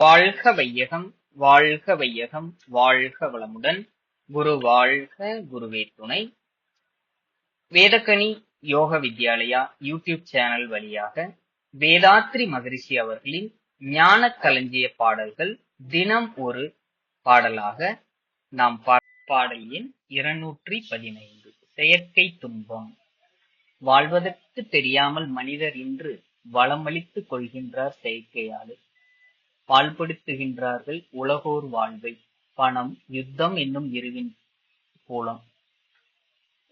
வாழ்க வையகம் வாழ்க வையகம் வாழ்க வளமுடன். குரு வாழ்க குருவே துணை. வேதக்கனி யோக வித்யாலயா யூடியூப் சேனல் வழியாக வேதாத்ரி மகரிஷி அவர்களின் ஞான களஞ்சிய பாடல்கள் தினம் ஒரு பாடலாக நாம் பா- பாடல் எண் இருநூற்றி பதினைந்து செயற்கை துன்பம். வாழ்வதற்கு தெரியாமல் மனிதர் இன்று வளமளித்துக் கொள்கின்றார் செயற்கையாளர். பாழ்படுத்துகின்றார்கள் உலகோர் வாழ்வை. பணம் யுத்தம் என்னும் இருவின் மூலம்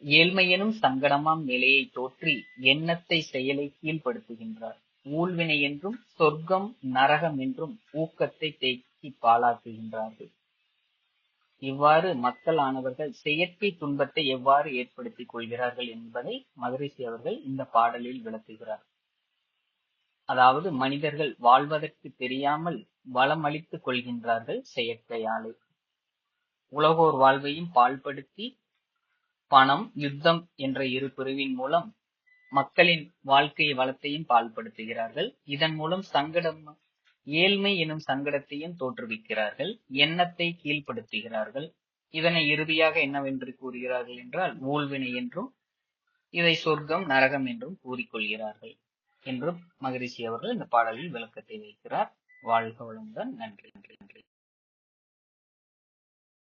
ஏழ்மையெனும் சங்கடமாம் நிலையை தோற்றி எண்ணத்தை செயலை கீழ்ப்படுத்துகின்றார். ஊழ்வினை என்றும் சொர்க்கம் நரகம் என்றும் ஊக்கத்தை தேக்கி பாழாக்குகின்றார்கள். இவ்வாறு மக்களானவர்கள் செயற்கை துன்பத்தை எவ்வாறு ஏற்படுத்திக் கொள்கிறார்கள் என்பதை மகரிஷி அவர்கள் இந்த பாடலில் விளக்குகிறார். அதாவது மனிதர்கள் வாழ்வதற்கு தெரியாமல் வளமளித்துக் கொள்கின்றார்கள் செயற்கையாலே. உலகோர் வாழ்வையும் பாழ்படுத்தி பணம் யுத்தம் என்ற இரு பிரிவின் மூலம் மக்களின் வாழ்க்கை வளத்தையும் பாழ்படுத்துகிறார்கள். இதன் மூலம் சங்கடம் ஏழ்மை எனும் சங்கடத்தையும் தோற்றுவிக்கிறார்கள். எண்ணத்தை கீழ்ப்படுத்துகிறார்கள். இதனை இறுதியாக என்னவென்று கூறுகிறார்கள் என்றால் ஊழ்வினை என்றும் இதை சொர்க்கம் நரகம் என்றும் கூறிக்கொள்கிறார்கள். என்று மகரிஷி அவர்கள் இந்த பாடலில் விளக்கத்தை வைக்கிறார். வாழ்க வளமுடன். நன்றி நன்றி நன்றி.